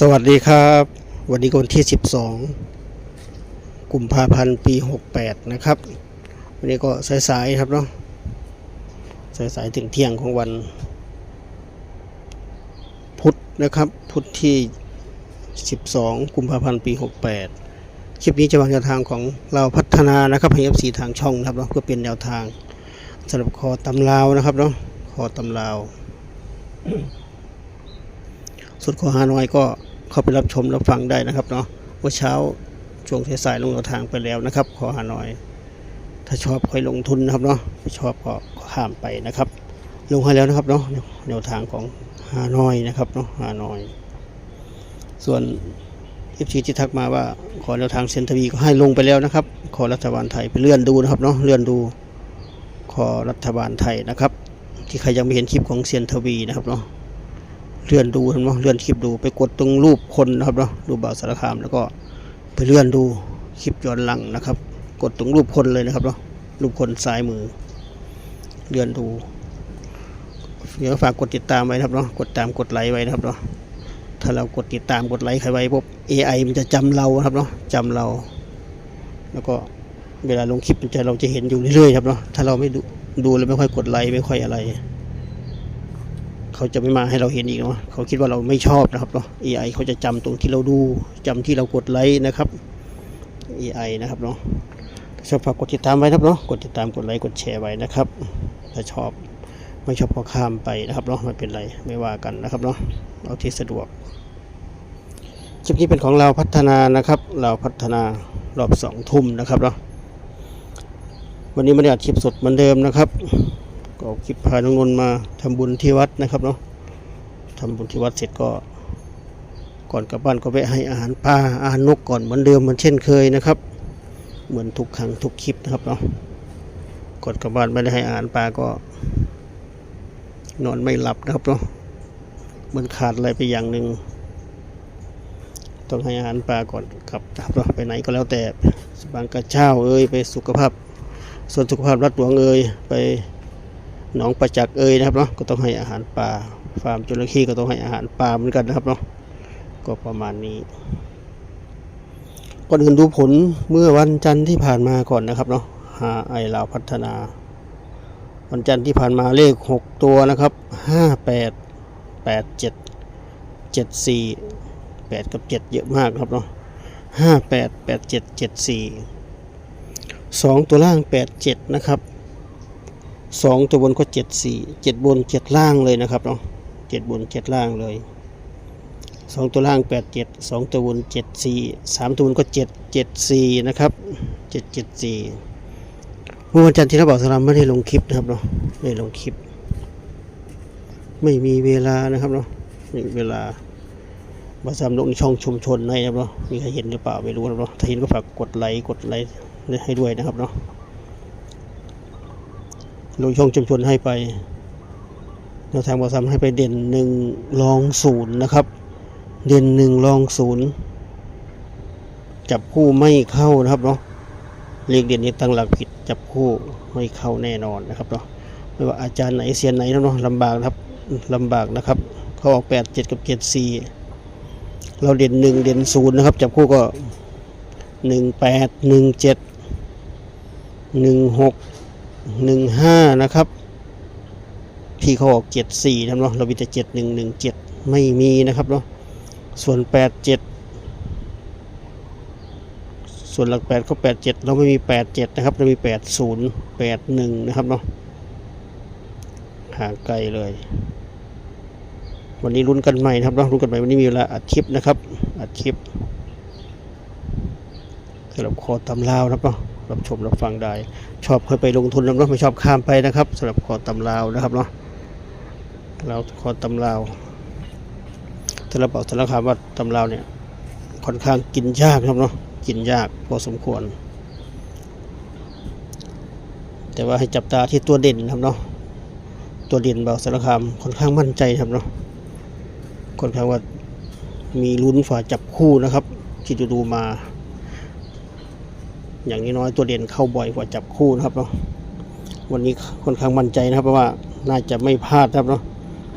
สวัสดีครับ วันนี้ก็วันที่ 12 กุมภาพันธ์ปี 68 นะครับ วันนี้ก็สายๆครับเนาะสายๆถึงเที่ยงของวัน พุธนะครับ พุธที่ 12 กุมภาพันธ์ปี 68 คลิปนี้จะวางแนวทางของเราพัฒนานะครับให้ FC ทางช่องนะครับเนาะเพื่อเป็นแนวทางสำหรับคอตำลาวนะครับเนาะคอตำลาว สุดขอฮานอยก็เข้าไปรับชมรับฟังได้นะครับเนาะเมื่อเช้าช่วงสายๆลงแนวทางไปแล้วนะครับขอฮานอย ถ้าชอบค่อยลงทุนนะครับเนาะไม่ชอบก็ข้ามไปนะครับ ลงให้แล้วนะครับเนาะแนวทางของฮานอยนะครับเนาะฮานอย ส่วนเอฟซีที่ทักมาว่าขอแนวทางเซนทวีก็ให้ลงไปแล้วนะครับ ขอรัฐบาลไทยไปเลื่อนดูนะครับเนาะเลื่อนดู ขอรัฐบาลไทยนะครับ ที่ใครยังไม่เห็นคลิปของเซียนทวีนะครับเนาะ เลื่อนดูเนาะเลื่อนคลิปดูไปกดตรงรูปคนนะครับเนาะรูปบ่าวสารคามแล้วก็ไปเลื่อนดูคลิปย้อนหลังนะครับ กดตรงรูปคนเลยนะครับเนาะรูปคนซ้ายมือ เลื่อนดูเดี๋ยวฝากกดติดตามไว้นะครับเนาะกดตามกดไลค์ไว้นะครับเนาะถ้าเรากดติดตามกดไลค์ใครไว้ปุ๊บ AI มันจะจำเราครับเนาะจำเรา แล้วก็เวลาลงคลิปมันจะเราจะเห็นอยู่เรื่อยๆครับเนาะถ้าเราไม่ดูดูแล้วไม่ค่อยกดไลค์ไม่ค่อยอะไร เขาจะไม่มาให้เราเห็นอีกเนาะเขาคิดว่าเราไม่ชอบนะครับเนาะ AI เขาจะจำตรงที่เราดูจำที่เรากดไลค์นะครับ AI นะครับเนาะถ้าชอบฝากกดติดตามไว้นะครับเนาะกดติดตามกดไลค์กดแชร์ไว้นะครับถ้าชอบไม่ชอบก็ข้ามไปนะครับเนาะไม่เป็นไรไม่ว่ากันนะครับเนาะเอาที่สะดวกคลิปนี้เป็นของเราพัฒนานะครับ เราพัฒนารอบสองทุ่มนะครับเนาะวันนี้ไม่ได้อัดคลิปสดเหมือนเดิมนะครับ ก็คลิปพาน้องนนมาทำบุญที่วัดนะครับเนาะทำบุญที่วัดเสร็จก็ก่อนกลับบ้านก็แวะให้อาหารปลาอาหารนกก่อนเหมือนเดิมเหมือนเช่นเคยนะครับ เหมือนทุกครั้งทุกคลิปนะครับเนาะก่อนกลับบ้านไม่ได้ให้อาหารปลาก็ นอนไม่หลับนะครับเนาะเหมันขาดอะไรไปอย่างหนึ่งต้องให้อาหารปลาก่อนครับนะครับเนาะไปไหนก็แล้วแต่บางกระเช้าเอ้ยไปสุขภาพ ส่วนสุขภาพรัดหลวงเอ่ยไป หนองประจักษ์เอ่ยนะครับเนาะก็ต้องให้อาหารปลาฟาร์มจระเข้ก็ต้องให้อาหารปลาเหมือนกันนะครับเนาะก็ประมาณนี้ก่อนอื่นดูผลเมื่อวันจันทร์ที่ผ่านมาก่อนนะครับเนาะหาไอลาวพัฒนา วันจันทร์ที่ผ่านมาเลขหกตัวนะครับห้าแปดแปดเจ็ดเจ็ดสี่แปดกับเจ็ดเยอะมากครับเนาะห้าแปดแปดเจ็ดเจ็ดสี่สองตัวล่างแปดเจ็ดนะครับ สองตัวบนก็เจ็ดสี่เจ็ดบนเจ็ดล่างเลยนะครับเนาะเจ็ดบนเจ็ดล่างเลยสองตัวล่างแปดเจ็ดสองตัวบนเจ็ดสี่สามตัวบนก็เจ็ดเจ็ดสี่นะครับเจ็ดเจ็ดสี่เมื่อวันจันทร์ที่เราบอกสลามไม่ได้ลงคลิปนะครับเนาะไม่ได้ลงคลิป ไม่มีเวลานะครับเนาะไม่มีเวลาบาสามลงในช่องชุมชนให้นะครับเนาะมีใครเห็นหรือเปล่าไม่รู้นะครับเนาะถ้าเห็นก็ฝากกดไลค์กดไลค์ให้ด้วยนะครับเนาะ ลงช่องชุมชนให้ไปแนวทางบาสามให้ไปเด่นหนึ่งรองศูนย์นะครับ เด่นหนึ่งรองศูนย์จับคู่ไม่เข้านะครับเนาะเลขเด่นนี้ตั้งหลักผิดจับคู่ไม่เข้าแน่นอนนะครับเนาะไม่ว่าอาจารย์ไหนเซียนไหนนะเนาะลำบากนะครับลำบากนะครับ เขาออกแปดเจ็ดกับเจ็ดสี่เราเด่นหนึ่งเด่นศูนย์นะครับ จับคู่ก็หนึ่งแปดหนึ่งเจ็ดหนึ่งหก หนึ่งห้านะครับพี่เขาออกเจ็ดสี่นะเนาะเรามีแต่เจ็ดหนึ่งหนึ่งเจ็ดไม่มีนะครับเนาะส่วนแปดเจ็ดส่วนหลักแปดก็แปดเจ็ดเราไม่มีแปดเจ็ดนะครับ เรามีแปดศูนย์แปดหนึ่งนะครับเนาะห่างไกลเลย วันนี้ลุ้นกันใหม่นะครับเนาะลุ้นกันใหม่วันนี้มีเวลาอัดคลิปนะครับอัดคลิปสำหรับคอตำลาวนะครับเนาะ รับชมรับฟังได้ ชอบเคยไปลงทุนนะเนาะไม่ชอบข้ามไปนะครับสำหรับคอตำลาวนะครับเนาะเราคอตำลาวถ้าเราบอกสารคามว่าตำลาวเนี่ยค่อนข้างกินยากครับเนาะกินยากพอสมควร แต่ว่าให้จับตาที่ตัวเด่นครับเนาะตัวเด่นเบาสารคามค่อนข้างมั่นใจครับเนาะค่อนข้างว่ามีลุ้นฝ่าจับคู่นะครับที่ดูดูมา อย่างน้อยตัวเด่นเข้าบ่อยกว่าจับคู่นะครับเนาะวันนี้ค่อนข้างมั่นใจนะครับ เพราะว่าน่าจะไม่พลาดครับเนาะ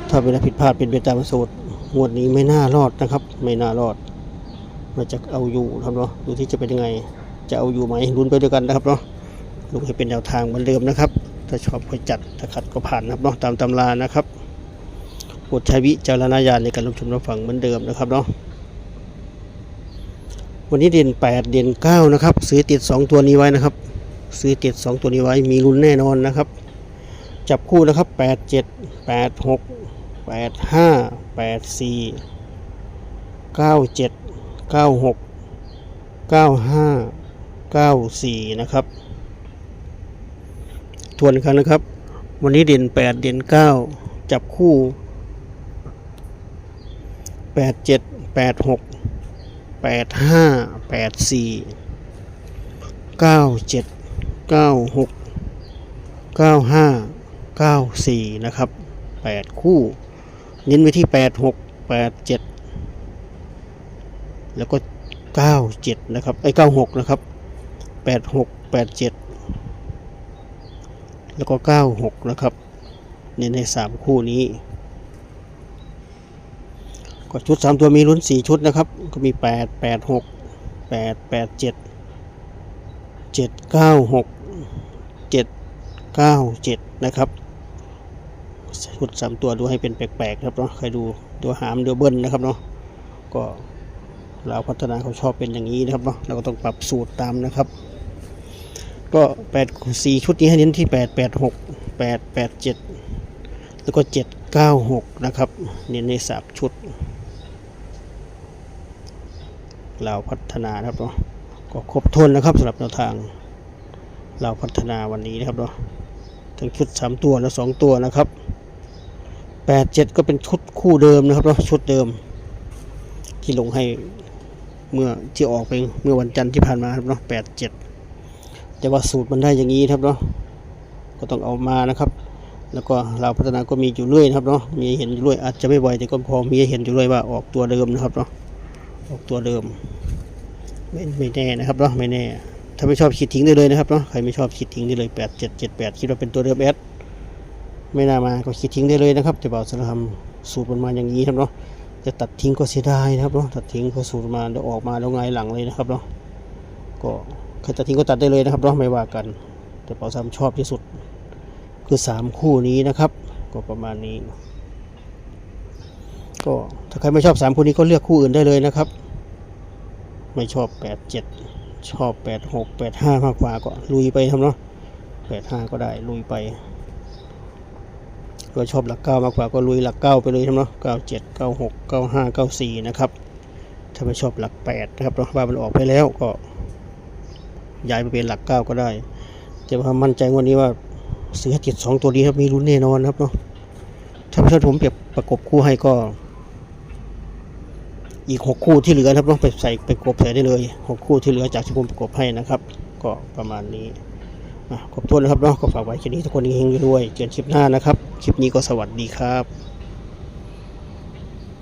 ถ้าเป็นผิดพลาดเป็นไปตามสูตรงวดนี้ไม่น่ารอดนะครับ ไม่น่ารอดเราจะเอาอยู่ครับเนาะดูที่จะเป็นยังไง จะเอาอยู่ไหมลุ้นไปด้วยกันนะครับเนาะลุงให้เป็นแนวทางเหมือนเดิมนะครับ ถ้าชอบก็จัดถ้าขัดก็ผ่านนะครับเนาะตามตำรานะครับโปรดใช้วิจารณญาณในการรับชมรับฟังเหมือนเดิมนะครับเนาะ วันนี้เด่น 8 เด่น 9 นะครับ ซื้อติด 2 ตัวนี้ไว้นะครับ ซื้อติด 2 ตัวนี้ไว้มีลุ้นแน่นอนนะครับ จับคู่นะครับ 8 7 8 6 8 5 8 4 9 7 9 6 9 5 9 4 นะครับ ทวนกครั้งนะครับ วันนี้เด่น 8 เด่น 9 จับคู่ 8 7 8 6 8 5 8 4 9 7 9 6 9 5 9 4นะครับ8คู่เน้นไปที่8 6 8 7แล้วก็97นะครับไอ้96นะครับ86 87แล้วก็96นะครับเน้นใน3คู่นี้ ก็ชุด3ตัวมีลุ้น4ชุดนะครับ ก็มี8 8 6 8 8 7 7 9 6 7 9 7นะครับชุด3ตัวดูให้เป็นแปลกๆครับเนาะใครดูดูหามดูเบิ้ลนะครับเนาะก็เราพัฒนาเขาชอบเป็นอย่างนี้นะครับเนาะเราก็ต้องปรับสูตรตามนะครับ ก็แปดสี่ชุดนี้ให้เน้นที่แปดแปดหกแปดแปดเจ็ดแล้วก็เจ็ดเก้าหกนะครับ เน้นในสามชุด เราพัฒนานะครับเนาะก็ครบถ้วนนะครับสำหรับแนวทาง เราพัฒนาวันนี้นะครับเนาะทั้งชุดสามตัวและสองตัวนะครับแปดเจ็ดก็เป็นชุดคู่เดิมนะครับเนาะชุดเดิม ที่ลงให้เมื่อที่ออกไปเมื่อวันจันทร์ที่ผ่านมาครับเนาะแปดเจ็ดแต่ว่าสูตรมันได้อย่างนี้ครับเนาะก็ต้องเอามานะครับแล้วก็เราพัฒนาก็มีอยู่เรื่อยนะครับเนาะมีเห็นอยู่เรื่อยอาจจะไม่บ่อยแต่ก็พอมีเห็นอยู่เรื่อยว่าออกตัวเดิมนะครับเนาะ ออกตัวเดิม ไม่ไม่แน่นะครับเนาะไม่แน่ถ้าไม่ชอบขีดทิ้งได้เลยนะครับเนาะใครไม่ชอบขีดทิ้งได้เลยแปดเจ็ดเจ็ดแปดคิดว่าเป็นตัวเดิมแอดไม่น่ามาก็ขีดทิ้งได้เลยนะครับจะบอกสารทำสูตรมันมาอย่างนี้ครับเนาะจะตัดทิ้งก็เสียดายนะครับเนาะตัดทิ้งก็สูตรมาเดี๋ยวออกมาแล้วไงหลังเลยนะครับเนาะก็ใครตัดทิ้งก็ตัดได้เลยนะครับเนาะไม่ว่ากัน แต่เป๋าซ้ำชอบที่สุด คือสามคู่นี้นะครับ ก็ประมาณนี้ ก็ถ้าใครไม่ชอบสามคู่นี้ก็เลือกคู่อื่นได้เลยนะครับ ไม่ชอบแปดเจ็ดชอบแปดหกแปดห้ามากกว่าก็ลุยไปครับเนาะแปดห้าก็ได้ลุยไปก็ชอบหลักเก้ามากกว่าก็ลุยหลักเก้าไปเลยครับเนาะเก้าเจ็ดเก้าหกเก้าห้าเก้าสี่นะครับถ้าไม่ชอบหลักแปดนะครับเนาะว่ามันออกไปแล้วก็ย้ายไปเป็นหลักเก้าก็ได้แต่ว่ามั่นใจวันนี้ว่าเสือติดสองตัวนี้ครับมีรุ้นแน่นอนครับเนาะถ้าเพื่อนผมเปรียบประกบคู่ให้ก็ อีกหกคู่ที่เหลือนะครับต้องไปใส่ไปกบใส่ได้เลยหกคู่ที่เหลือจากที่ผมประกบให้นะครับ ก็ประมาณนี้ขอบทุนนะครับเนาะก็ฝากไว้แค่นี้ทุกคนเฮงๆด้วยเจอกันคลิปหน้านะครับ คลิปนี้ก็สวัสดีครับ